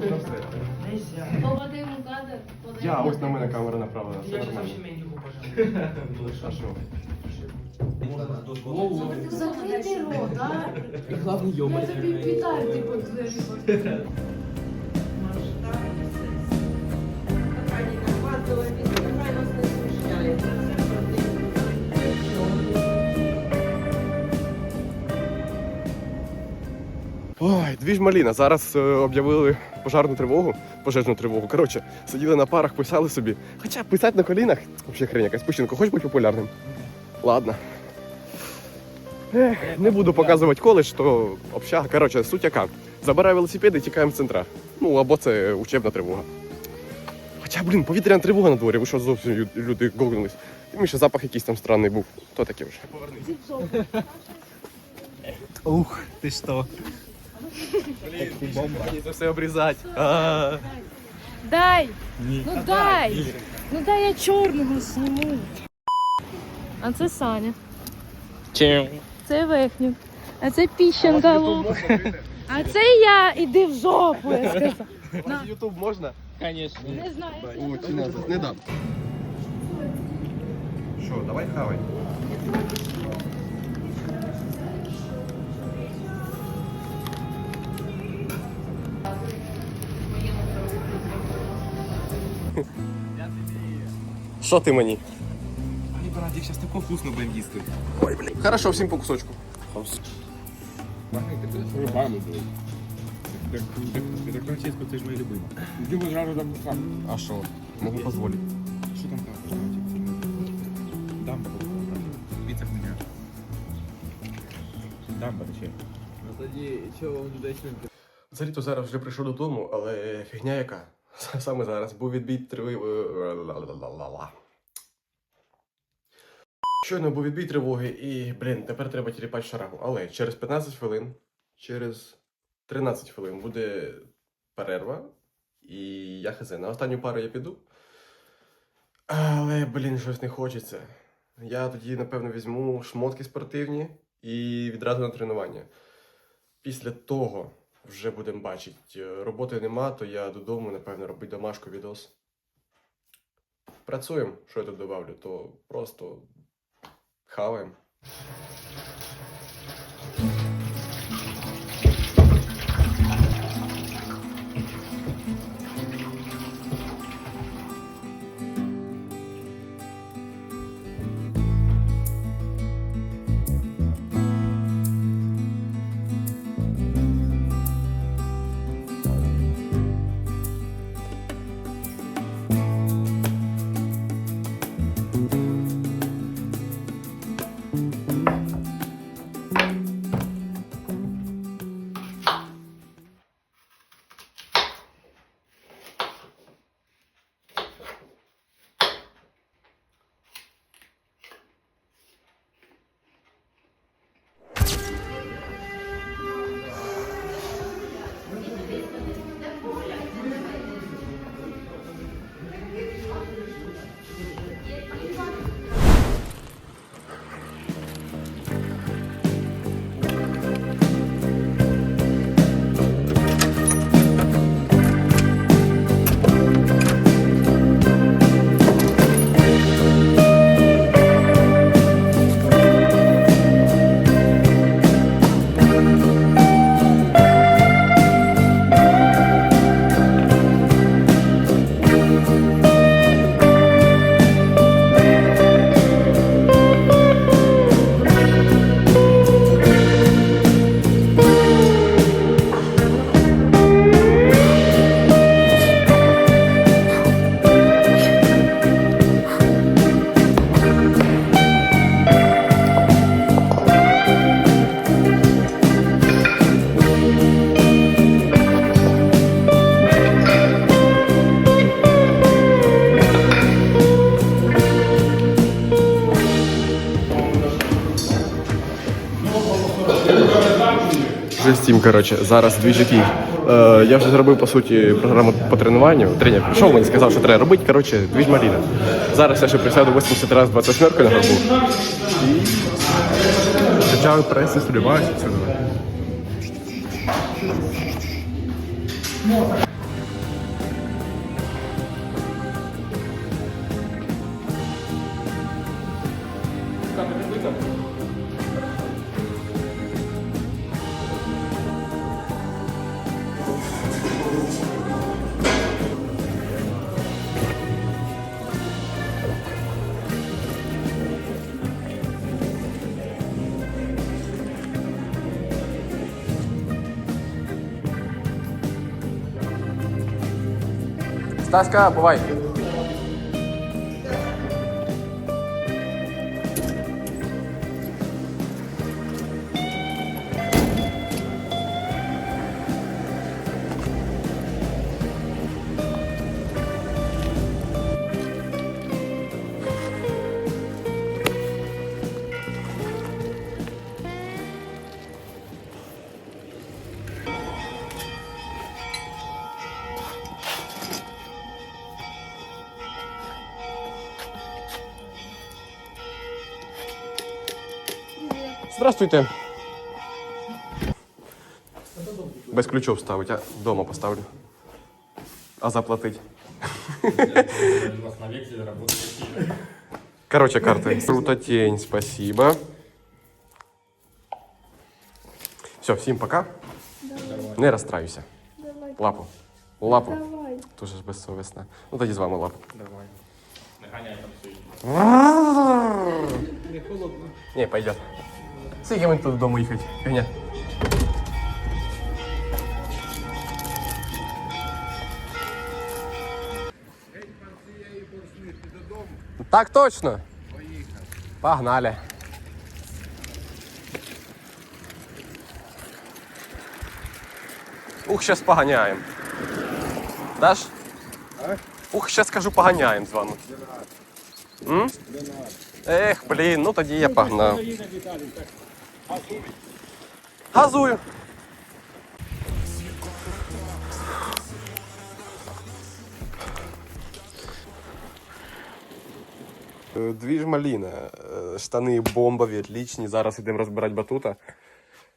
можна все. Поводи кадр. подай. Я, ось на мене камера направлена. Все Я сейчас нормально. вообще медику пожалуйста. А що? Закритий рот, а? Главный Я тобі вітаю, типу, Ой, дві ж маліна. Зараз е, об'явили пожарну тривогу, пожежну тривогу. Коротше, сиділи на парах, писали собі. Хоча писати на колінах, взагалі хрень якась Пущенко, хоч бути популярним. Ладно. Ех, не буду показувати коледж, то общага. Коротше, суть яка. Забирай велосипед і тікаємо з центра. Ну, або це учебна тривога. Хоча, блін, повітряна тривога на дворі, ви що зовсім лю- люди гогнулись. Тим ще запах якийсь там странний був. То таке вже. Ух, ты что? Мені це все обрізати. Дай! Ну дай! Ну дай я чорного зніму. А це Саня. Чем? Це Вехнюк. А це Піщенка Лук. А це я. Іди в жопу, я сказала. На Ютуб можна? Конечно. Не знаю. О, чи не, не дам. Що, давай хавай. Що ти мені? Ай, братик, сейчас такое вкусно будем їсти. Ой, блін. Хорошо, всім по кусочку. Рубами це ж зразу сам. А що? Можу дозволити. Що там так? Дамба. Піца хуйня. Дамба ще. Взагалі то зараз вже прийшов додому, але фігня яка. Саме зараз був відбій триви. Щойно був відбій тривоги і, блін, тепер треба тіліпати шарагу. Але через 15 хвилин, через 13 хвилин буде перерва. І я хз. На останню пару я піду. Але, блін, щось не хочеться. Я тоді, напевно, візьму шмотки спортивні і відразу на тренування. Після того вже будемо бачити. Е, Роботи нема, то я додому, напевно, робити домашку відос. Працюємо, що я тут добавлю, то просто хаваємо. Вже коротше, зараз дві. Е, я вже зробив по суті програму по тренуванню. Тренер прийшов, мені сказав, що треба робити. Коротше, дві Маріна. Зараз я ще присяду 80 разів 28 на горбу. І преси, стрибаюся, Стаська, бувай. Здравствуйте. Без ключов ставить, а дома поставлю. А заплатить. Короче, карты. Круто тень, спасибо. Все, всім пока. Не розстраюся. Лапу. Лапу. Дуже ж безсовісна. Ну тоді з вами лапу. Давай. Не, пойдет. Скільки мені тут додому їхати? Фігня. Так точно. Погнали. Ух, сейчас поганяємо. Даш? Ух, сейчас скажу, поганяємо з вами. М? Ех, блін, ну тоді я погнав. Газую. Е, Двіж маліна. Е, Штани бомбові, отлічні. Зараз йдемо розбирати батута.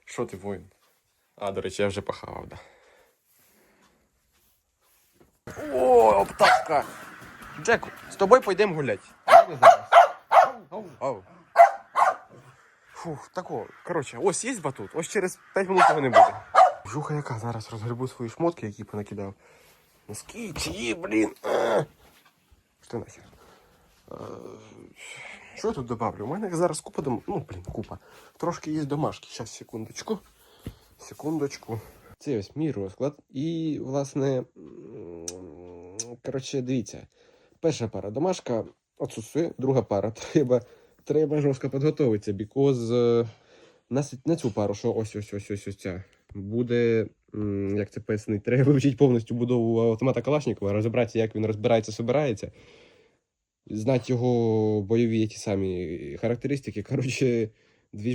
Що ти воїн? А, до речі, я вже похавав, да. О, пташка! Джеку, з тобою пойдемо гуляти. Ау, ау. Фух, тако. Коротше, ось є батут, ось через 5 минут його не буде. Жуха яка зараз розгребу свої шмотки, які понакидав. Носки, чиї, блін. Що нахер? Що я тут добавлю? У мене зараз купа дом... Ну, блін, купа. Трошки є домашки. Зараз, секундочку. Секундочку. Це ось мій розклад. І, власне, коротше, дивіться. Перша пара домашка отсутствує, друга пара. Треба, треба жорстко підготуватися, бікоз е, на, цю пару, що ось ось ось ось ось ця, буде, як це пояснити, треба вивчити повністю будову автомата Калашникова, розібратися, як він розбирається, собирається, знати його бойові ті самі характеристики. Коротше,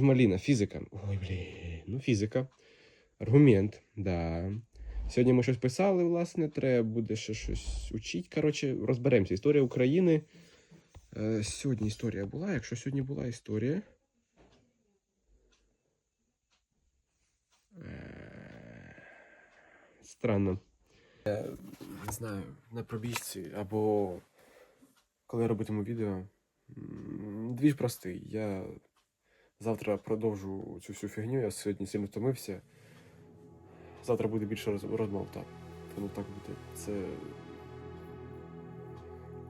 маліна, фізика. Ой, блін, ну фізика. Аргумент, да. Сьогодні ми щось писали, власне, треба буде ще щось учити. Коротше, розберемося. Історія України. Е, сьогодні історія була. Якщо сьогодні була історія. Е, Странно. Я не знаю, на пробіжці або коли я робитиму відео. Двіж простий. Я завтра продовжу цю всю фігню. Я сьогодні сильно втомився. Завтра буде більше розмов, так. Воно так буде. Це.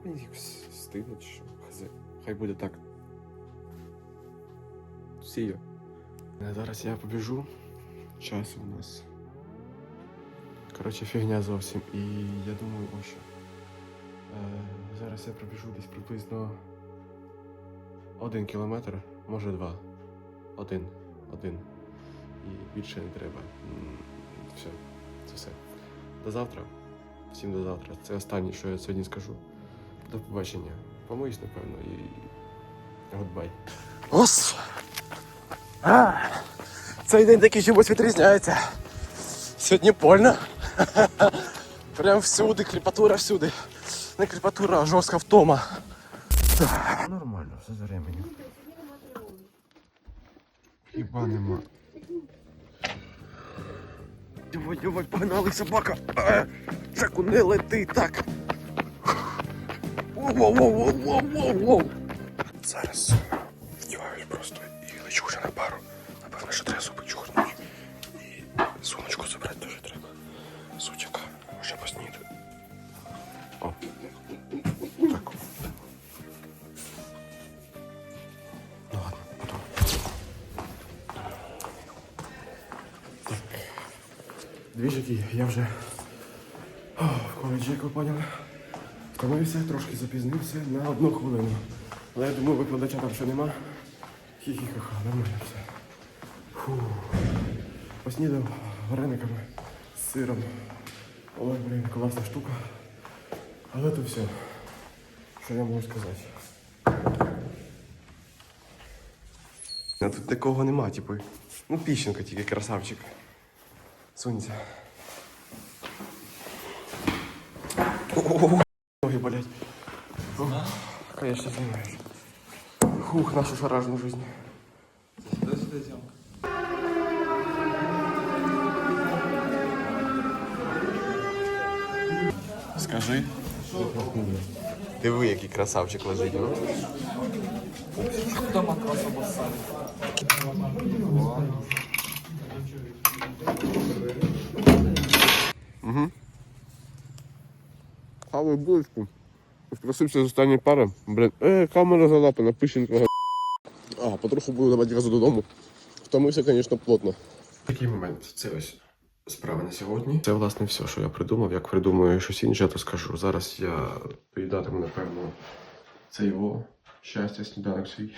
Мені якось стидно, що. Хай буде так. Сію. Зараз я побіжу. Час у нас. Коротше, фігня зовсім. І я думаю, ось що. Е, зараз я пробіжу десь приблизно один кілометр, може два. Один. Один. І більше не треба. Все, це все. До завтра. Всім до завтра. Це останнє, що я сьогодні скажу. До побачення. Помиюсь, напевно, і. Гудбай. Ос! А, цей день такий чомусь відрізняється. Сьогодні больно. Прям всюди, кріпатура всюди. Не кріпатура, а жорстка втома. Нормально, все за ременем. Хіба нема. Давай, давай, погнали, собака. Е, Жеку, не лети так. Воу-воу-воу-воу-воу-воу. Зараз вдіваюсь просто і лечу вже на пару. Напевно, що треба зуби чухнути. І сумочку забрати теж треба. Сучака, вже посніду. О. Так. Ну ладно, потом. Двіжики, я вже в коледжі, як ви. Втомився, трошки запізнився на одну хвилину. Але я думаю, викладача там ще нема. Хі-хі-ха-ха, нормально все. Фу. Поснідав варениками з сиром. Ой, блін, класна штука. Але то все. Що я можу сказати? А тут такого нема, типу. Ну, піщенка тільки красавчик. Сунься. Ой, блядь. А? Конечно, занимаюсь. Ух, нашу шаражную жизнь. Сюда, сюда, съемка. Скажи. Диви, який красавчик лежить. ну. Дома красово. Хаваю булочку. Спросився з останньої пари. Блін, е, камера залапана, пишенка. А, потроху буду давати газу додому. Втомився, звісно, плотно. Такий момент. Це ось справа на сьогодні. Це, власне, все, що я придумав. Як придумаю щось інше, то скажу. Зараз я поїдатиму, напевно, це його щастя, сніданок свій.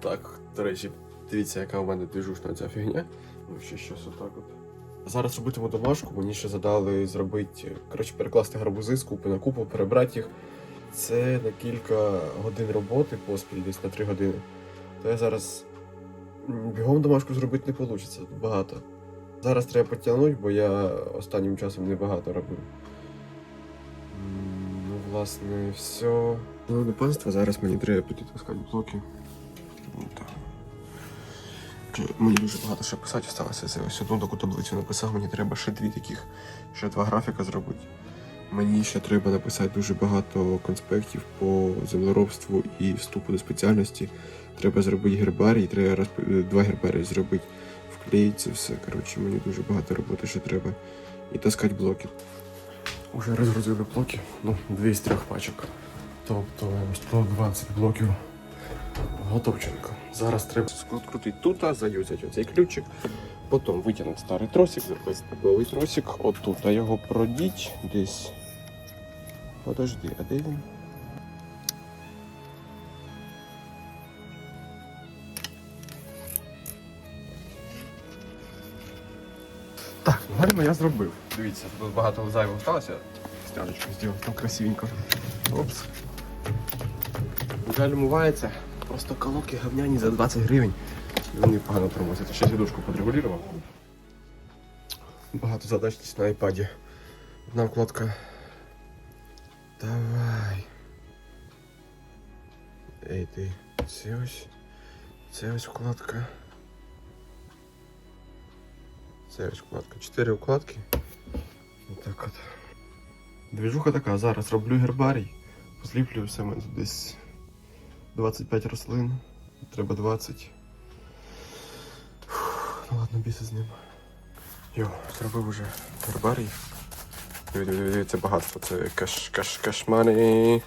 Так, до речі, дивіться, яка у мене двіжушна ця фігня. Ну, ще щось отак от. Зараз робитиму домашку, мені ще задали зробити, коротше, перекласти гарбузи з купи на купу, перебрати їх. Це на кілька годин роботи поспіль, десь на три години. То я зараз бігом домашку зробити не вийде, багато. Зараз треба підтягнути, бо я останнім часом небагато робив. Ну, власне, все. Ну, панство, зараз мені треба піти таскати блоки. Мені дуже багато ще писати сталося. Це ось одну таку таблицю написав, мені треба ще дві таких, ще два графіка зробити. Мені ще треба написати дуже багато конспектів по землеробству і вступу до спеціальності. Треба зробити гербарій, треба розп... два гербарії зробити, вклеїти це все. Коротше, мені дуже багато роботи ще треба. І таскати блоки. Уже розгрузили блоки, ну, дві з трьох пачок. Тобто 120 блоків Готовченко. Зараз треба скрутити тут, заюзати оцей ключик, потім витягнути старий тросик, записати новий тросик, отут його продіть десь. Подожди, а де він? Так, гальма я зробив. Дивіться, тут багато зайвого сталося. Стяжечку зробив, там красивенько. Опс. Гальмувається. Просто колодки говняні за 20 гривень. Вони погано тормозять. Ще сідушку подрегулював. Багато задачність на айпаді. Одна вкладка. Давай. Ей ти. Це ось. Це ось вкладка. Це ось вкладка. Чотири вкладки. Отак от. Двіжуха така, зараз роблю гербарій. Посліплю все десь 25 рослин. Треба 20. Фух, ну ладно, біси з ним. Йо, зробив уже гербарій. Це багатство, це каш, каш, кашмани.